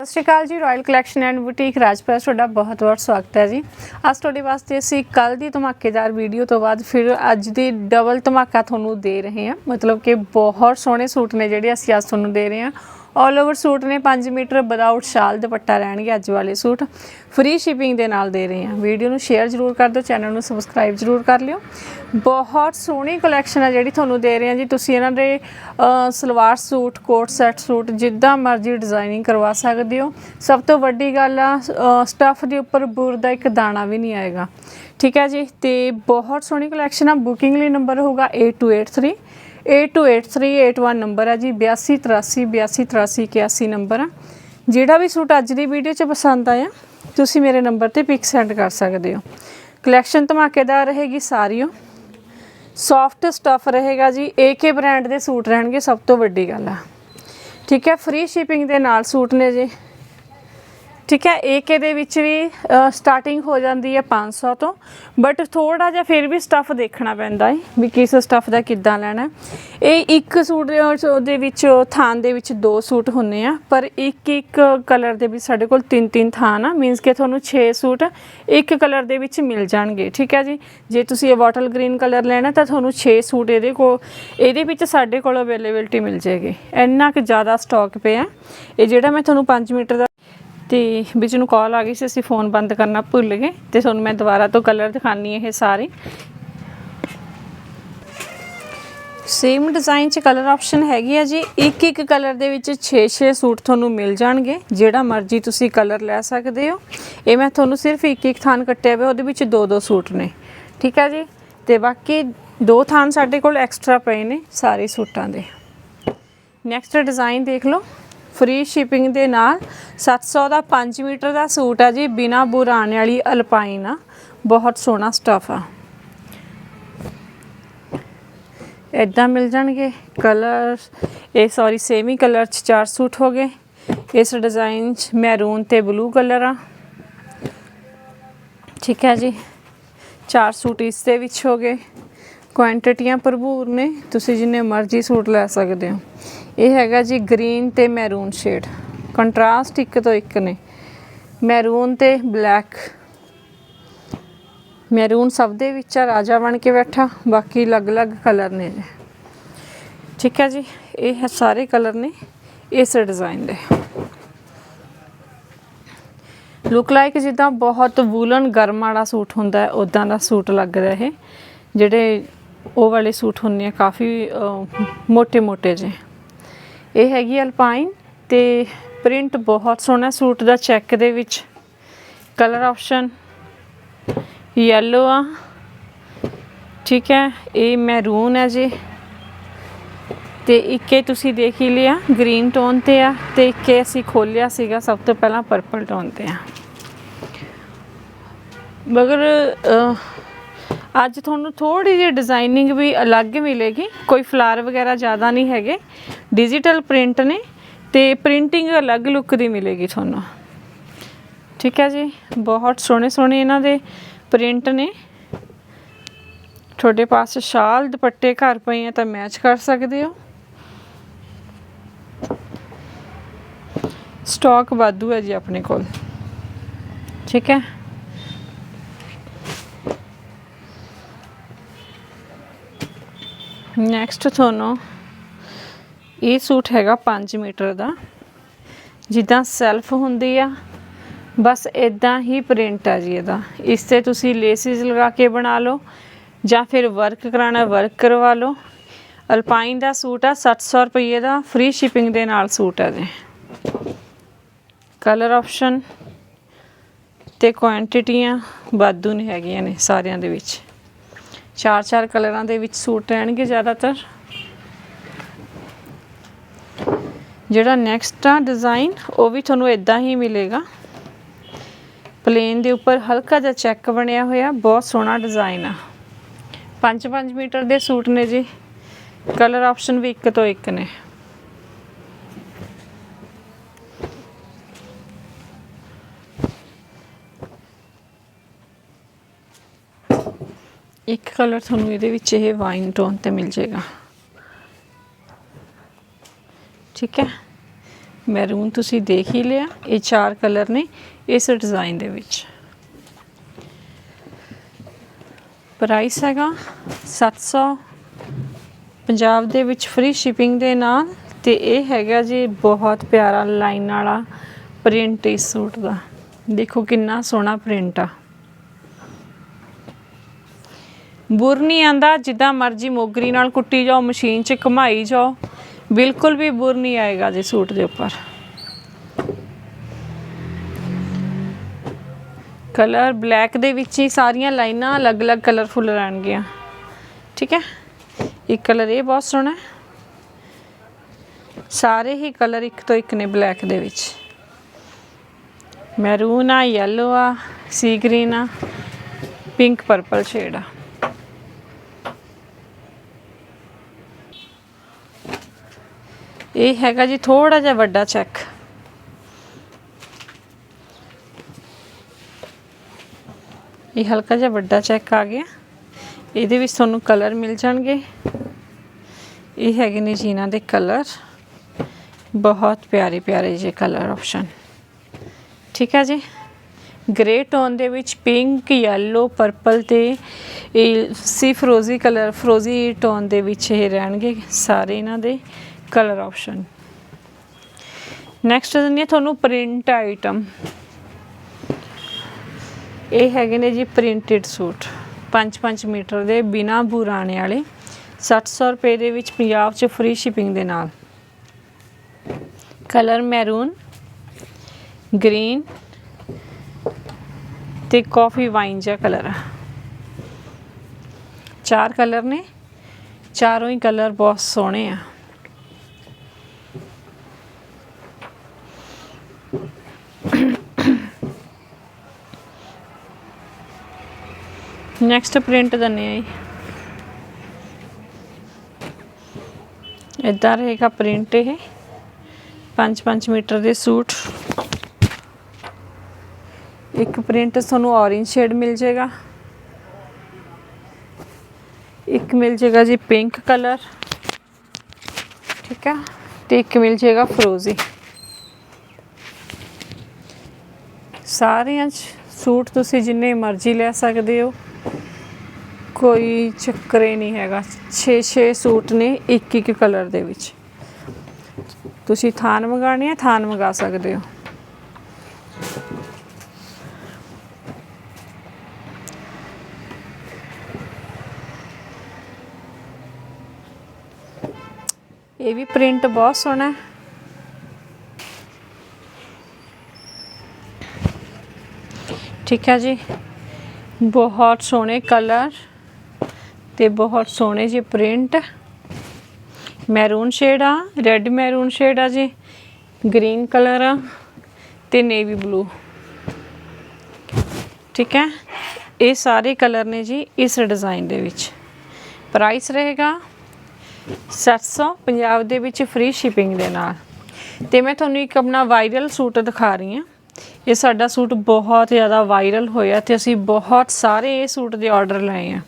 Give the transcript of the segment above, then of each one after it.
ਸਤਿ ਸ਼੍ਰੀ ਅਕਾਲ ਜੀ ਰਾਇਲ ਕਲੈਕਸ਼ਨ ਐਂਡ ਬੁਟੀਕ ਰਾਜਪ੍ਰੈਸ, ਤੁਹਾਡਾ ਬਹੁਤ ਬਹੁਤ ਸਵਾਗਤ ਹੈ ਜੀ। ਅੱਜ ਤੁਹਾਡੇ ਵਾਸਤੇ ਅਸੀਂ ਕੱਲ ਦੀ ਧਮਾਕੇਦਾਰ ਵੀਡੀਓ ਤੋਂ ਬਾਅਦ ਫਿਰ ਅੱਜ ਦੀ ਡਬਲ ਧਮਾਕਾ ਤੁਹਾਨੂੰ ਦੇ ਰਹੇ ਹਾਂ। ਮਤਲਬ ਕਿ ਬਹੁਤ ਸੋਹਣੇ ਸੂਟ ਨੇ ਜਿਹੜੇ ਅਸੀਂ ਅੱਜ ਤੁਹਾਨੂੰ ਦੇ ਰਹੇ ਹਾਂ। ਆਲ ਓਵਰ ਸੂਟ ਨੇ 5 ਮੀਟਰ ਵਿਦਆਊਟ ਸ਼ਾਲ ਦੁਪੱਟਾ ਰਹਿਣਗੇ ਅੱਜ ਵਾਲੇ ਸੂਟ। ਫ੍ਰੀ ਸ਼ਿਪਿੰਗ ਦੇ ਨਾਲ ਦੇ ਰਹੇ ਹਾਂ। ਵੀਡੀਓ ਨੂੰ ਸ਼ੇਅਰ ਜ਼ਰੂਰ ਕਰ ਦਿਓ ਚੈਨਲ ਨੂੰ ਸਬਸਕ੍ਰਾਈਬ ਜ਼ਰੂਰ ਕਰ ਲਿਓ। ਬਹੁਤ ਸੋਹਣੀ ਕਲੈਕਸ਼ਨ ਆ ਜਿਹੜੀ ਤੁਹਾਨੂੰ ਦੇ ਰਹੇ ਹਾਂ ਜੀ। ਤੁਸੀਂ ਇਹਨਾਂ ਦੇ salwar suit coat set suit ਜਿੱਦਾਂ ਮਰਜ਼ੀ ਡਿਜ਼ਾਈਨਿੰਗ ਕਰਵਾ ਸਕਦੇ ਹੋ। ਸਭ ਤੋਂ ਵੱਡੀ ਗੱਲ ਆ ਸਟੱਫ ਦੇ ਉੱਪਰ ਬੂਰ ਦਾ ਇੱਕ ਦਾਣਾ ਵੀ ਨਹੀਂ ਆਏਗਾ। ਠੀਕ ਹੈ ਜੀ? ਤੇ ਬਹੁਤ ਸੋਹਣੀ ਕਲੈਕਸ਼ਨ ਆ। ਬੁਕਿੰਗ ਲਈ ਨੰਬਰ ਹੋਊਗਾ 8283 828381 ਨੰਬਰ ਹੈ ਜੀ 8283 8283 81 ਨੰਬਰ ਆ। ਜਿਹੜਾ ਵੀ ਸੂਟ ਅੱਜ ਦੀ ਵੀਡੀਓ 'ਚ ਪਸੰਦ ਆਇਆ, ਤੁਸੀਂ ਮੇਰੇ ਨੰਬਰ ਤੇ ਪਿਕ ਸੈਂਡ ਕਰ ਸਕਦੇ ਹੋ। ਕਲੈਕਸ਼ਨ ਧਮਾਕੇਦਾਰ ਰਹੇਗੀ ਸਾਰੀਓ। ਸੌਫਟ ਸਟਫ ਰਹੇਗਾ ਜੀ ਏਕੇ ਬ੍ਰਾਂਡ ਦੇ ਸੂਟ ਰਹਿਣਗੇ, ਸਭ ਤੋਂ ਵੱਡੀ ਗੱਲ ਆ। ਠੀਕ ਹੈ ਫ੍ਰੀ ਸ਼ਿਪਿੰਗ ਦੇ ਨਾਲ ਸੂਟ ਨੇ ਜੀ। ਠੀਕ ਹੈ ਏਕੇ ਦੇ ਵਿੱਚ ਵੀ ਸਟਾਰਟਿੰਗ ਹੋ ਜਾਂਦੀ ਹੈ 500 ਤੋਂ। ਬਟ ਥੋੜਾ ਜਿਹਾ ਫਿਰ ਵੀ ਸਟੱਫ ਦੇਖਣਾ ਪੈਂਦਾ ਹੈ ਵੀ ਕਿਸ ਸਟੱਫ ਦਾ ਕਿੱਦਾਂ ਲੈਣਾ ਇਹ ਇੱਕ ਸੂਟ ਦੇ ਵਿੱਚ- ਉਹਦੇ ਵਿੱਚ, ਥਾਨ ਦੇ ਵਿੱਚ ਦੋ ਸੂਟ ਹੁੰਨੇ ਆ, ਪਰ ਇੱਕ ਇੱਕ ਕਲਰ ਦੇ ਵਿੱਚ ਸਾਡੇ ਕੋਲ ਤਿੰਨ ਤਿੰਨ ਥਾਨ ਆ ਮੀਨਸ ਕਿ ਤੁਹਾਨੂੰ 6 ਸੂਟ ਇੱਕ ਕਲਰ ਦੇ ਵਿੱਚ ਮਿਲ ਜਾਣਗੇ, ਠੀਕ ਹੈ ਜੀ? ਜੇ ਤੁਸੀਂ ਇਹ ਬੋਟਲ ਗ੍ਰੀਨ ਕਲਰ ਲੈਣਾ, ਤਾਂ ਤੁਹਾਨੂੰ 6 ਸੂਟ ਇਹਦੇ ਕੋਲ ਇਹਦੇ ਵਿੱਚ ਸਾਡੇ ਕੋਲ ਅਵੇਲੇਬਿਲਟੀ ਮਿਲ ਜਾਏਗੀ। ਇੰਨਾ ਕੁ ਜ਼ਿਆਦਾ ਸਟਾਕ ਪਿਆ। ਇਹ ਜਿਹੜਾ ਮੈਂ ਤੁਹਾਨੂੰ 5 ਮੀਟਰ ਦਾ ਤੇ ਵਿੱਚ ਨੂੰ ਕਾਲ ਆ ਗਈ ਸੀ, ਅਸੀਂ ਫੋਨ ਬੰਦ ਕਰਨਾ ਭੁੱਲ ਗਏ ਤੇ ਤੁਹਾਨੂੰ ਮੈਂ ਦੁਬਾਰਾ ਤੋਂ ਕਲਰ ਦਿਖਾਨੀ ਇਹ ਸਾਰੇ। ਸੇਮ ਡਿਜ਼ਾਈਨ ਚ ਕਲਰ ਆਪਸ਼ਨ ਹੈਗੀ ਆ ਜੀ। ਇੱਕ ਇੱਕ ਕਲਰ ਦੇ ਵਿੱਚ 6-6 ਸੂਟ ਤੁਹਾਨੂੰ ਮਿਲ ਜਾਣਗੇ, ਜਿਹੜਾ ਮਰਜ਼ੀ ਤੁਸੀਂ ਕਲਰ ਲੈ ਸਕਦੇ ਹੋ। ਇਹ ਮੈਂ ਤੁਹਾਨੂੰ ਸਿਰਫ ਇੱਕ ਇੱਕ ਥਾਨ ਕੱਟਿਆ ਹੋਇਆ, ਉਹਦੇ ਵਿੱਚ ਦੋ ਦੋ ਸੂਟ ਨੇ। ਠੀਕ ਆ ਜੀ? ਤੇ ਬਾਕੀ ਦੋ ਥਾਨ ਸਾਡੇ ਕੋਲ ਐਕਸਟਰਾ ਪਏ ਨੇ ਸਾਰੇ ਸੂਟਾਂ ਦੇ। ਨੈਕਸਟ ਡਿਜ਼ਾਈਨ ਦੇਖ ਲਓ। ਫ੍ਰੀ ਸ਼ਿਪਿੰਗ ਦੇ ਨਾਲ 700 ਦਾ 5 ਮੀਟਰ ਦਾ ਸੂਟ ਆ ਜੀ, ਬਿਨਾ ਬੁਰਾਣੇ ਵਾਲੀ ਅਲਪਾਈਨ ਆ। ਬਹੁਤ ਸੋਹਣਾ ਸਟਫ ਆ। ਇਦਾਂ ਮਿਲ ਜਾਣਗੇ। ਕਲਰ ਇਹ ਸੌਰੀ ਸੇਮੀ ਕਲਰ ਚ ਚਾਰ ਸੂਟ ਹੋ ਗਏ। ਇਸ ਡਿਜ਼ਾਈਨ ਚ ਮੈਰੂਨ ਤੇ ਬਲੂ ਕਲਰ ਆ। ਠੀਕ ਹੈ ਜੀ। ਚਾਰ ਸੂਟ ਇਸ ਦੇ ਵਿੱਚ ਹੋ ਗਏ। ਕੁਆਂਟੀਟੀਆਂ ਭਰਪੂਰ ਨੇ, ਤੁਸੀਂ ਜਿੰਨੇ ਮਰਜ਼ੀ ਸੂਟ ਲੈ ਸਕਦੇ ਹੋ। ਇਹ ਹੈਗਾ ਜੀ ਗ੍ਰੀਨ ਤੇ ਮੈਰੂਨ ਸ਼ੇਡ ਕੰਟਰਾਸਟ ਇੱਕ ਤੋਂ ਇੱਕ ਨੇ। ਮੈਰੂਨ ਤੇ ਬਲੈਕ ਮੈਰੂਨ ਸਭ ਦੇ ਵਿੱਚ ਆ, ਰਾਜਾ ਬਣ ਕੇ ਬੈਠਾ, ਬਾਕੀ ਅਲੱਗ-ਅਲੱਗ ਕਲਰ ਨੇ ਜੀ ਠੀਕ ਹੈ ਜੀ, ਇਹ ਸਾਰੇ ਕਲਰ ਨੇ, ਇਸ ਡਿਜ਼ਾਈਨ ਦੇ। ਲੁੱਕ ਲਾਈਕ ਜਿੱਦਾਂ ਬਹੁਤ ਵੂਲਨ ਗਰਮ ਵਾਲਾ ਸੂਟ ਹੁੰਦਾ ਹੈ ਉਦਾਂ ਦਾ ਸੂਟ ਲੱਗ ਰਿਹਾ ਇਹ, ਜਿਹੜੇ ਉਹ ਵਾਲੇ ਸੂਟ ਹੁੰਨੇ ਆ ਕਾਫੀ ਮੋٹے-ਮੋٹے ਜੇ ਇਹ ਹੈਗੀ ਅਲਪਾਈਨ ਤੇ ਪ੍ਰਿੰਟ ਬਹੁਤ ਸੋਹਣਾ ਸੂਟ ਦਾ ਚੈੱਕ ਦੇ ਵਿੱਚ। ਕਲਰ ਆਪਸ਼ਨ ਯੈਲੋ ਆ। ਠੀਕ ਹੈ, ਇਹ ਮਹਿਰੂਨ ਹੈ ਜੀ। ਤੇ ਇੱਕ ਇਹ ਤੁਸੀਂ ਦੇਖ ਹੀ ਲਿਆ, ਗ੍ਰੀਨ ਟੋਨ ਤੇ ਆ ਤੇ ਇੱਕ ਅਸੀਂ ਖੋਲਿਆ ਸੀਗਾ, ਸਭ ਤੋਂ ਪਹਿਲਾਂ ਪਰਪਲ ਟੋਨ ਤੇ ਆ। ਮਗਰ ਅੱਜ ਤੁਹਾਨੂੰ ਥੋੜੀ ਜਿਹੀ ਡਿਜ਼ਾਈਨਿੰਗ ਵੀ ਅਲੱਗ ਮਿਲੇਗੀ। ਕੋਈ ਫਲਾਰ ਵਗੈਰਾ ਜ਼ਿਆਦਾ ਨਹੀਂ ਹੈਗੇ। ਡਿਜੀਟਲ ਪ੍ਰਿੰਟ ਨੇ ਤੇ ਪ੍ਰਿੰਟਿੰਗ ਅਲੱਗ ਲੁੱਕ ਦੀ ਮਿਲੇਗੀ ਤੁਹਾਨੂੰ। ਠੀਕ ਹੈ ਜੀ? ਬਹੁਤ ਸੋਹਣੇ ਸੋਹਣੇ ਇਹਨਾਂ ਦੇ ਪ੍ਰਿੰਟ ਨੇ। ਤੁਹਾਡੇ ਪਾਸ ਸ਼ਾਲ, ਦੁਪੱਟੇ ਘਰ ਪਏ ਆ ਤਾਂ ਮੈਚ ਕਰ ਸਕਦੇ ਹੋ। ਸਟਾਕ ਵਾਧੂ ਹੈ ਜੀ ਆਪਣੇ ਕੋਲ। ਠੀਕ ਹੈ? ਨੈਕਸਟ ਤੁਹਾਨੂੰ ਇਹ ਸੂਟ ਹੈਗਾ 5 ਮੀਟਰ ਦਾ। ਜਿੱਦਾਂ ਸੈਲਫ ਹੁੰਦੀ ਆ, ਬਸ ਇਦਾਂ ਹੀ ਪ੍ਰਿੰਟ ਆ ਜੀ ਇਹਦਾ। ਇਸ ਤੇ ਤੁਸੀਂ ਲੇਸਿਸ ਲਗਾ ਕੇ ਬਣਾ ਲਓ, ਜਾਂ ਫਿਰ ਵਰਕ ਕਰਾਣਾ ਵਰਕ ਕਰਵਾ ਲਓ। ਅਲਪਾਈਨ ਦਾ ਸੂਟ ਆ 700 ਰੁਪਏ ਦਾ ਫ੍ਰੀ ਸ਼ਿਪਿੰਗ ਦੇ ਨਾਲ ਸੂਟ ਆ ਜੀ। ਕਲਰ ਆਪਸ਼ਨ ਤੇ ਕੁਆਂਟੀਟੀਆਂ ਵਾਧੂ ਨਹੀਂ ਹੈਗੀਆਂ ਨੇ ਸਾਰਿਆਂ ਦੇ ਵਿੱਚ। ਚਾਰ ਚਾਰ ਕਲਰਾਂ ਦੇ ਵਿੱਚ ਸੂਟ ਰਹਿਣਗੇ ਜ਼ਿਆਦਾਤਰ। ਜਿਹੜਾ ਨੈਕਸਟ ਆ ਡਿਜ਼ਾਈਨ ਉਹ ਵੀ ਤੁਹਾਨੂੰ ਇਦਾਂ ਹੀ ਮਿਲੇਗਾ। ਪਲੇਨ ਦੇ ਉੱਪਰ ਹਲਕਾ ਜਿਹਾ ਚੈੱਕ ਬਣਿਆ ਹੋਇਆ, ਬਹੁਤ ਸੋਹਣਾ ਡਿਜ਼ਾਈਨ ਆ। 5-5 ਮੀਟਰ ਦੇ ਸੂਟ ਨੇ ਜੀ। ਕਲਰ ਆਪਸ਼ਨ ਵੀ ਇੱਕ ਤੋਂ ਇੱਕ ਨੇ। ਇੱਕ ਕਲਰ ਤੁਹਾਨੂੰ ਇਹਦੇ ਵਿੱਚ ਇਹ ਵਾਈਨ ਟੋਨ ਤੇ ਮਿਲ ਜਾਏਗਾ। ਠੀਕ ਹੈ? ਮੈਰੂਨ ਤੁਸੀਂ ਦੇਖ ਹੀ ਲਿਆ, ਇਹ ਚਾਰ ਕਲਰ ਨੇ ਇਸ ਡਿਜ਼ਾਈਨ ਦੇ ਵਿੱਚ। ਪ੍ਰਾਈਸ ਹੈਗਾ 700 ਪੰਜਾਬ ਦੇ ਵਿੱਚ ਫ੍ਰੀ ਸ਼ਿਪਿੰਗ ਦੇ ਨਾਲ ਤੇ ਇਹ ਹੈਗਾ ਜੀ ਬਹੁਤ ਪਿਆਰਾ ਲਾਈਨ ਵਾਲਾ ਪ੍ਰਿੰਟ ਇਸ ਸੂਟ ਦਾ। ਦੇਖੋ ਕਿੰਨਾ ਸੋਹਣਾ ਪ੍ਰਿੰਟ ਆ। ਬੁਰ ਨਹੀਂ ਆਂਦਾ, ਜਿੱਦਾਂ ਮਰਜ਼ੀ ਮੋਗਰੀ ਨਾਲ ਕੁੱਟੀ ਜਾਓ, ਮਸ਼ੀਨ 'ਚ ਘੁਮਾਈ ਜਾਓ। ਬਿਲਕੁਲ ਵੀ ਬੁਰ ਨਹੀਂ ਆਏਗਾ ਜੀ ਸੂਟ ਦੇ ਉੱਪਰ। ਕਲਰ ਬਲੈਕ ਦੇ ਵਿੱਚ ਹੀ ਸਾਰੀਆਂ ਲਾਈਨਾਂ ਅਲੱਗ-ਅਲੱਗ ਕਲਰਫੁਲ ਰਹਿਣਗੀਆਂ। ਠੀਕ ਹੈ? ਇੱਕ ਕਲਰ ਇਹ ਬਹੁਤ ਸੋਹਣਾ ਸਾਰੇ ਹੀ ਕਲਰ ਇੱਕ ਤੋਂ ਇੱਕ ਨੇ ਬਲੈਕ ਦੇ ਵਿੱਚ। ਮੈਰੂਨ ਆ ਯੈਲੋ ਆ ਸੀ ਗ੍ਰੀਨ ਆ ਪਿੰਕ ਪਰਪਲ ਸ਼ੇਡ ਆ। ਇਹ ਹੈਗਾ ਜੀ ਥੋੜਾ ਜਿਹਾ ਵੱਡਾ ਚੈੱਕ ਇਹ ਹਲਕਾ ਜਿਹਾ ਵੱਡਾ ਚੈੱਕ ਆ ਗਿਆ। ਇਹਦੇ ਵਿੱਚ ਤੁਹਾਨੂੰ ਕਲਰ ਮਿਲ ਜਾਣਗੇ। ਇਹ ਹੈਗੇ ਨੇ ਜੀ ਇਹਨਾਂ ਦੇ ਕਲਰ ਬਹੁਤ ਪਿਆਰੇ ਪਿਆਰੇ ਜੇ ਕਲਰ ਆਪਸ਼ਨ ਠੀਕ ਹੈ ਜੀ? ਗ੍ਰੇ ਟੋਨ ਦੇ ਵਿੱਚ ਪਿੰਕ ਯੈਲੋ ਪਰਪਲ ਤੇ ਇਹ ਸੀ ਫਰੋਜ਼ੀ ਕਲਰ ਫਰੋਜ਼ੀ ਟੋਨ ਦੇ ਵਿੱਚ ਇਹ ਰਹਿਣਗੇ ਸਾਰੇ ਇਹਨਾਂ ਦੇ। ਕਲਰ ਆਪਸ਼ਨ ਨੈਕਸਟ ਦਿੰਦੀ ਹਾਂ ਤੁਹਾਨੂੰ ਪ੍ਰਿੰਟ ਆਈਟਮ ਇਹ ਹੈਗੇ ਨੇ ਜੀ ਪ੍ਰਿੰਟਡ ਸੂਟ 5-5 ਮੀਟਰ ਦੇ ਬਿਨਾ ਬੁਰਾਣੇ ਵਾਲੇ 700 ਰੁਪਏ ਦੇ ਵਿੱਚ ਪੰਜਾਬ 'ਚ ਫ੍ਰੀ ਸ਼ਿਪਿੰਗ ਦੇ ਨਾਲ। ਕਲਰ ਮੈਰੂਨ ਗ੍ਰੀਨ ਤੇ ਕਾਫੀ ਵਾਈਨ ਜਿਹਾ ਕਲਰ ਆ। ਚਾਰ ਕਲਰ ਨੇ, ਚਾਰੋਂ ਹੀ ਕਲਰ ਬਹੁਤ ਸੋਹਣੇ ਆ। ਨੈਕਸਟ ਪ੍ਰਿੰਟ ਦਨੇ ਆ ਜੀ ਇਦਾਂ ਰਹੇਗਾ ਪ੍ਰਿੰਟ ਇਹ। 5-5 ਮੀਟਰ ਦੇ ਸੂਟ। ਇੱਕ ਪ੍ਰਿੰਟ ਤੁਹਾਨੂੰ ਔਰੇਂਜ ਸ਼ੇਡ ਮਿਲ ਜਾਏਗਾ। ਇੱਕ ਮਿਲ ਜਾਏਗਾ ਜੀ ਪਿੰਕ ਕਲਰ ਠੀਕ ਆ? ਤੇ ਇੱਕ ਮਿਲ ਜਾਏਗਾ ਫਰੋਜ਼ੀ ਸਾਰਿਆਂ 'ਚ ਸੂਟ ਤੁਸੀਂ ਜਿੰਨੇ ਮਰਜ਼ੀ ਲੈ ਸਕਦੇ ਹੋ। ਕੋਈ ਚੱਕਰ ਹੀ ਨਹੀਂ ਹੈਗਾ। 6-6 ਸੂਟ ਨੇ, ਇੱਕ ਇੱਕ ਕਲਰ ਦੇ ਵਿੱਚ। ਤੁਸੀਂ ਥਾਨ ਮੰਗਾਣੇ ਆ ਥਾਨ ਮੰਗਾ ਸਕਦੇ ਹੋ। ਇਹ ਵੀ ਪ੍ਰਿੰਟ ਬਹੁਤ ਸੋਹਣਾ ਹੈ। ਠੀਕ ਹੈ ਜੀ। ਬਹੁਤ ਸੋਹਣੇ ਕਲਰ। ਤੇ ਬਹੁਤ ਸੋਹਣੇ ਜਿਹੇ ਪ੍ਰਿੰਟ ਮੈਰੂਨ ਸ਼ੇਡ ਆ ਰੈੱਡ ਮੈਰੂਨ ਸ਼ੇਡ ਆ ਜੀ ਗ੍ਰੀਨ ਕਲਰ ਆ ਤੇ ਨੇਵੀ ਬਲੂ ਠੀਕ ਹੈ? ਇਹ ਸਾਰੇ ਕਲਰ ਨੇ ਜੀ ਇਸ ਡਿਜ਼ਾਈਨ ਦੇ ਵਿੱਚ। ਪ੍ਰਾਈਸ ਰਹੇਗਾ 700 ਪੰਜਾਬ ਦੇ ਵਿੱਚ ਫ੍ਰੀ ਸ਼ਿਪਿੰਗ ਦੇ ਨਾਲ। ਤੇ ਮੈਂ ਤੁਹਾਨੂੰ ਇੱਕ ਆਪਣਾ ਵਾਇਰਲ ਸੂਟ ਦਿਖਾ ਰਹੀ ਹਾਂ। ਇਹ ਸਾਡਾ ਸੂਟ ਬਹੁਤ ਜ਼ਿਆਦਾ ਵਾਇਰਲ ਹੋਇਆ ਤੇ ਅਸੀਂ ਬਹੁਤ ਸਾਰੇ ਇਹ ਸੂਟ ਦੇ ਆਰਡਰ ਲਏ ਆ।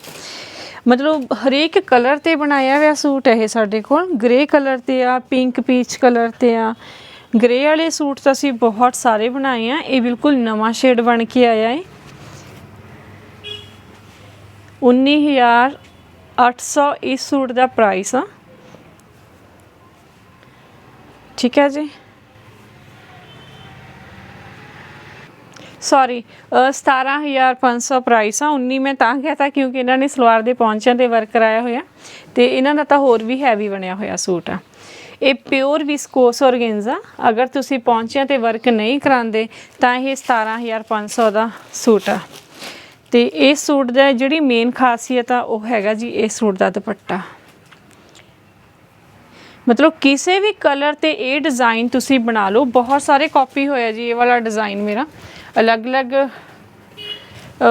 ਮਤਲਬ ਹਰੇਕ ਕਲਰ ਤੇ ਬਣਾਇਆ ਹੋਇਆ ਸੂਟ ਹੈ ਇਹ ਸਾਡੇ ਕੋਲ। ਗ੍ਰੇ ਕਲਰ ਤੇ ਆ ਪਿੰਕ ਪੀਚ ਕਲਰ ਤੇ ਆ। ਗ੍ਰੇ ਵਾਲੇ ਸੂਟ ਤਾਂ ਅਸੀਂ ਬਹੁਤ ਸਾਰੇ ਬਣਾਏ ਆ। ਇਹ ਬਿਲਕੁਲ ਨਵਾਂ ਸ਼ੇਡ ਬਣ ਕੇ ਆਇਆ ਹੈ 19800 ਇਸ ਸੂਟ ਦਾ ਪ੍ਰਾਈਸ ਆ। ਠੀਕ ਹੈ ਜੀ? ਸੌਰੀ 17500 ਪ੍ਰਾਈਸ ਆ 19 ਮੈਂ ਤਾਂ ਕਹਤਾ ਕਿਉਂਕਿ ਇਹਨਾਂ ਨੇ ਸਲਵਾਰ ਦੇ ਪੌਂਚਿਆਂ ਤੇ ਵਰਕ ਕਰਾਇਆ ਹੋਇਆ ਤੇ ਇਹਨਾਂ ਦਾ ਤਾਂ ਹੋਰ ਵੀ ਹੈਵੀ ਬਣਿਆ ਹੋਇਆ ਸੂਟ ਆ। ਇਹ ਪਿਓਰ ਵਿਸਕੋਸ ਔਰਗੈਂਜ਼ਾ ਅਗਰ ਤੁਸੀਂ ਪੌਂਚਿਆਂ ਤੇ ਵਰਕ ਨਹੀਂ ਕਰਾਉਂਦੇ, ਤਾਂ ਇਹ 17500 ਦਾ ਸੂਟ ਆ। ਤੇ ਇਸ ਸੂਟ ਦਾ ਜਿਹੜੀ ਮੇਨ ਖਾਸੀਅਤ ਆ, ਉਹ ਹੈਗਾ ਜੀ ਇਸ ਸੂਟ ਦਾ ਦੁਪੱਟਾ। ਮਤਲਬ ਕਿਸੇ ਵੀ ਕਲਰ ਤੇ ਇਹ ਡਿਜ਼ਾਈਨ ਤੁਸੀਂ ਬਣਾ ਲਓ, ਬਹੁਤ ਸਾਰੇ ਕਾਪੀ ਹੋਇਆ ਜੀ, ਇਹ ਵਾਲਾ ਡਿਜ਼ਾਈਨ ਮੇਰਾ। ਅਲੱਗ-ਅਲੱਗ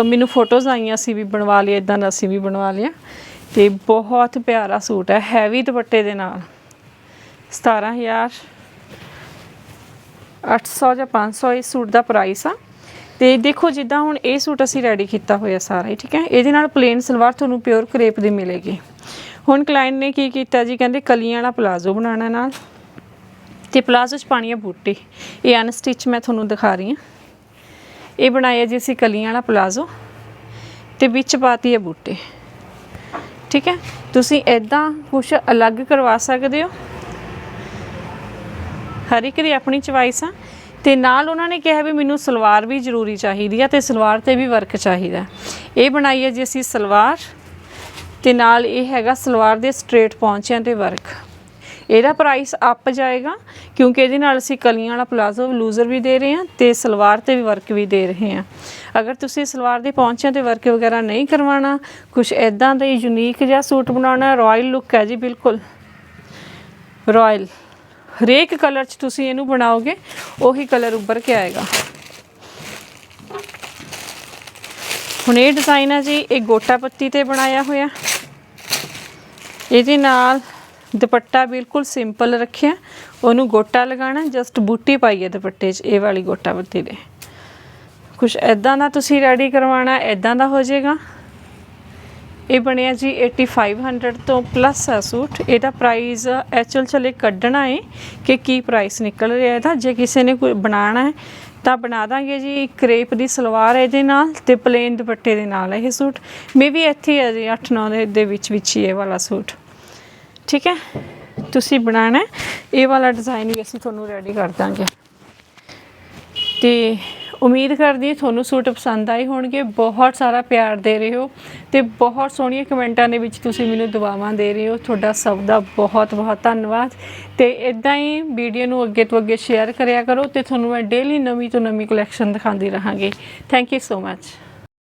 ਮੈਨੂੰ ਫੋਟੋਜ਼ ਆਈਆਂ ਸੀ ਵੀ ਬਣਵਾ ਲਿਆ ਇਦਾਂ ਦਾ ਅਸੀਂ ਵੀ ਬਣਵਾ ਲਿਆ ਤੇ ਬਹੁਤ ਪਿਆਰਾ ਸੂਟ ਹੈ, ਹੈਵੀ ਦੁਪੱਟੇ ਦੇ ਨਾਲ। 17000 800 ਜਾਂ 500 ਇਸ ਸੂਟ ਦਾ ਪ੍ਰਾਈਸ ਆ। ਤੇ ਦੇਖੋ, ਜਿੱਦਾਂ ਹੁਣ ਇਹ ਸੂਟ ਅਸੀਂ ਰੈਡੀ ਕੀਤਾ ਹੋਇਆ ਸਾਰਾ ਹੀ, ਠੀਕ ਹੈ? ਇਹਦੇ ਨਾਲ ਪਲੇਨ ਸਲਵਾਰ ਤੁਹਾਨੂੰ ਪਿਓਰ ਕਰੇਪ ਦੀ ਮਿਲੇਗੀ। ਹੁਣ ਕਲਾਇੰਟ ਨੇ ਕੀ ਕੀਤਾ ਜੀ? ਕਹਿੰਦੇ ਕਲੀਆਂ ਵਾਲਾ ਪਲਾਜ਼ੋ ਬਣਾਉਣਾ ਨਾਲ। ਤੇ ਪਲਾਜ਼ੋ ਚ ਪਾਣੀ ਹੈ ਬੂਟੀ। ਇਹ ਅਨਸਟਿਚ ਮੈਂ ਤੁਹਾਨੂੰ ਦਿਖਾ ਰਹੀ ਹਾਂ। ਇਹ ਬਣਾਇਆ ਜੀ ਅਸੀਂ ਕਲੀਆਂ ਵਾਲਾ ਪਲਾਜ਼ੋ ਤੇ ਵਿੱਚ ਪਾਤੀ ਹੈ ਬੂਟੇ। ਠੀਕ ਹੈ? ਤੁਸੀਂ ਇਦਾਂ ਕੁਝ ਅਲੱਗ ਕਰਵਾ ਸਕਦੇ ਹੋ। ਹਰ ਇੱਕ ਦੀ ਆਪਣੀ ਚੁਆਇਸ ਆ। ਤੇ ਨਾਲ ਉਹਨਾਂ ਨੇ ਕਿਹਾ ਵੀ ਮੈਨੂੰ ਸਲਵਾਰ ਵੀ ਜ਼ਰੂਰੀ ਚਾਹੀਦੀ ਆ ਤੇ ਸਲਵਾਰ ਤੇ ਵੀ ਵਰਕ ਚਾਹੀਦਾ ਇਹ ਬਣਾਈ ਹੈ ਜੀ ਅਸੀਂ ਸਲਵਾਰ ਤੇ ਨਾਲ ਇਹ ਹੈਗਾ ਸਲਵਾਰ ਦੇ ਸਟ੍ਰੇਟ ਪੌਂਚਿਆਂ ਤੇ ਵਰਕ। ਇਹਦਾ ਪ੍ਰਾਈਸ ਅਪ ਜਾਏਗਾ, ਕਿਉਂਕਿ ਇਹਦੇ ਨਾਲ ਅਸੀਂ ਕਲੀਆਂ ਵਾਲਾ ਪਲਾਜ਼ੋ ਲੂਜ਼ਰ ਵੀ ਦੇ ਰਹੇ ਹਾਂ ਤੇ ਸਲਵਾਰ ਤੇ ਵੀ ਵਰਕ ਵੀ ਦੇ ਰਹੇ ਹਾਂ। ਅਗਰ ਤੁਸੀਂ ਸਲਵਾਰ ਦੇ ਪੌਂਚਿਆਂ ਤੇ ਵਰਕ ਵਗੈਰਾ ਨਹੀਂ ਕਰਵਾਉਣਾ ਕੁਝ ਐਦਾਂ ਦਾ ਯੂਨੀਕ ਜਿਹਾ ਸੂਟ ਬਣਾਉਣਾ ਰਾਇਲ ਲੁੱਕ ਹੈ ਜੀ, ਬਿਲਕੁਲ। ਰਾਇਲ ਹਰੇਕ ਕਲਰ 'ਚ ਤੁਸੀਂ ਇਹਨੂੰ ਬਣਾਓਗੇ, ਉਹੀ ਕਲਰ ਉੱਭਰ ਕੇ ਆਏਗਾ। ਹੁਣ ਇਹ ਡਿਜ਼ਾਈਨ ਹੈ ਜੀ, ਇਹ ਗੋਟਾ ਪੱਤੀ ਤੇ ਬਣਾਇਆ ਹੋਇਆ। ਇਹਦੇ ਨਾਲ ਦੁਪੱਟਾ ਬਿਲਕੁਲ ਸਿੰਪਲ ਰੱਖਿਆ। ਉਹਨੂੰ ਗੋਟਾ ਲਗਾਣਾ ਜਸਟ ਬੂਟੀ ਪਾਈ ਹੈ ਦੁਪੱਟੇ 'ਚ, ਇਹ ਵਾਲੀ ਗੋਟਾ ਪੱਤੀ ਦੇ। ਕੁਝ ਐਦਾਂ ਦਾ ਤੁਸੀਂ ਰੈਡੀ ਕਰਵਾਉਣਾ ਐਦਾਂ ਦਾ ਹੋ ਜਾਏਗਾ। ਇਹ ਬਣਿਆ ਜੀ 8500 ਤੋਂ ਪਲੱਸ ਆ ਸੂਟ। ਇਹਦਾ ਪ੍ਰਾਈਸ ਐਕਚੁਅਲ ਚਲੇ ਕੱਢਣਾ ਹੈ ਕਿ ਕੀ ਪ੍ਰਾਈਸ ਨਿਕਲ ਰਿਹਾ ਇਹਦਾ। ਜੇ ਕਿਸੇ ਨੇ ਕੋਈ ਬਣਾਉਣਾ ਹੈ, ਤਾਂ ਬਣਾ ਦਾਂਗੇ ਜੀ ਕਰੇਪ ਦੀ ਸਲਵਾਰ ਇਹਦੇ ਨਾਲ ਤੇ ਪਲੇਨ ਦੁਪੱਟੇ ਦੇ ਨਾਲ ਇਹ ਸੂਟ। ਮੇਬੀ ਇੱਥੇ ਹੀ ਹੈ ਜੀ 8-9 ਦੇ ਵਿੱਚ ਵਿੱਚ ਹੀ ਇਹ ਵਾਲਾ ਸੂਟ। ਠੀਕ ਹੈ? ਤੁਸੀਂ ਬਣਾਉਣਾ ਇਹ ਵਾਲਾ ਡਿਜ਼ਾਈਨ ਵੀ ਅਸੀਂ ਤੁਹਾਨੂੰ ਰੈਡੀ ਕਰ ਦਾਂਗੇ। ਤੇ ਉਮੀਦ ਕਰਦੀ ਹਾਂ ਤੁਹਾਨੂੰ ਸੂਟ ਪਸੰਦ ਆਏ ਹੋਣਗੇ। ਬਹੁਤ ਸਾਰਾ ਪਿਆਰ ਦੇ ਰਹੇ ਹੋ ਤੇ ਬਹੁਤ ਸੋਹਣੀਆਂ ਕਮੈਂਟਾਂ ਦੇ ਵਿੱਚ ਤੁਸੀਂ ਮੈਨੂੰ ਦੁਆਵਾਂ ਦੇ ਰਹੇ ਹੋ। ਤੁਹਾਡਾ ਸਭ ਦਾ ਬਹੁਤ ਬਹੁਤ ਧੰਨਵਾਦ। ਤੇ ਇਦਾਂ ਹੀ ਵੀਡੀਓ ਨੂੰ ਅੱਗੇ ਤੋਂ ਅੱਗੇ ਸ਼ੇਅਰ ਕਰਿਆ ਕਰੋ ਤੇ ਤੁਹਾਨੂੰ ਮੈਂ ਡੇਲੀ ਨਵੀਂ ਤੋਂ ਨਵੀਂ ਕਲੈਕਸ਼ਨ ਦਿਖਾਉਂਦੀ ਰਹਾਂਗੀ। Thank you so much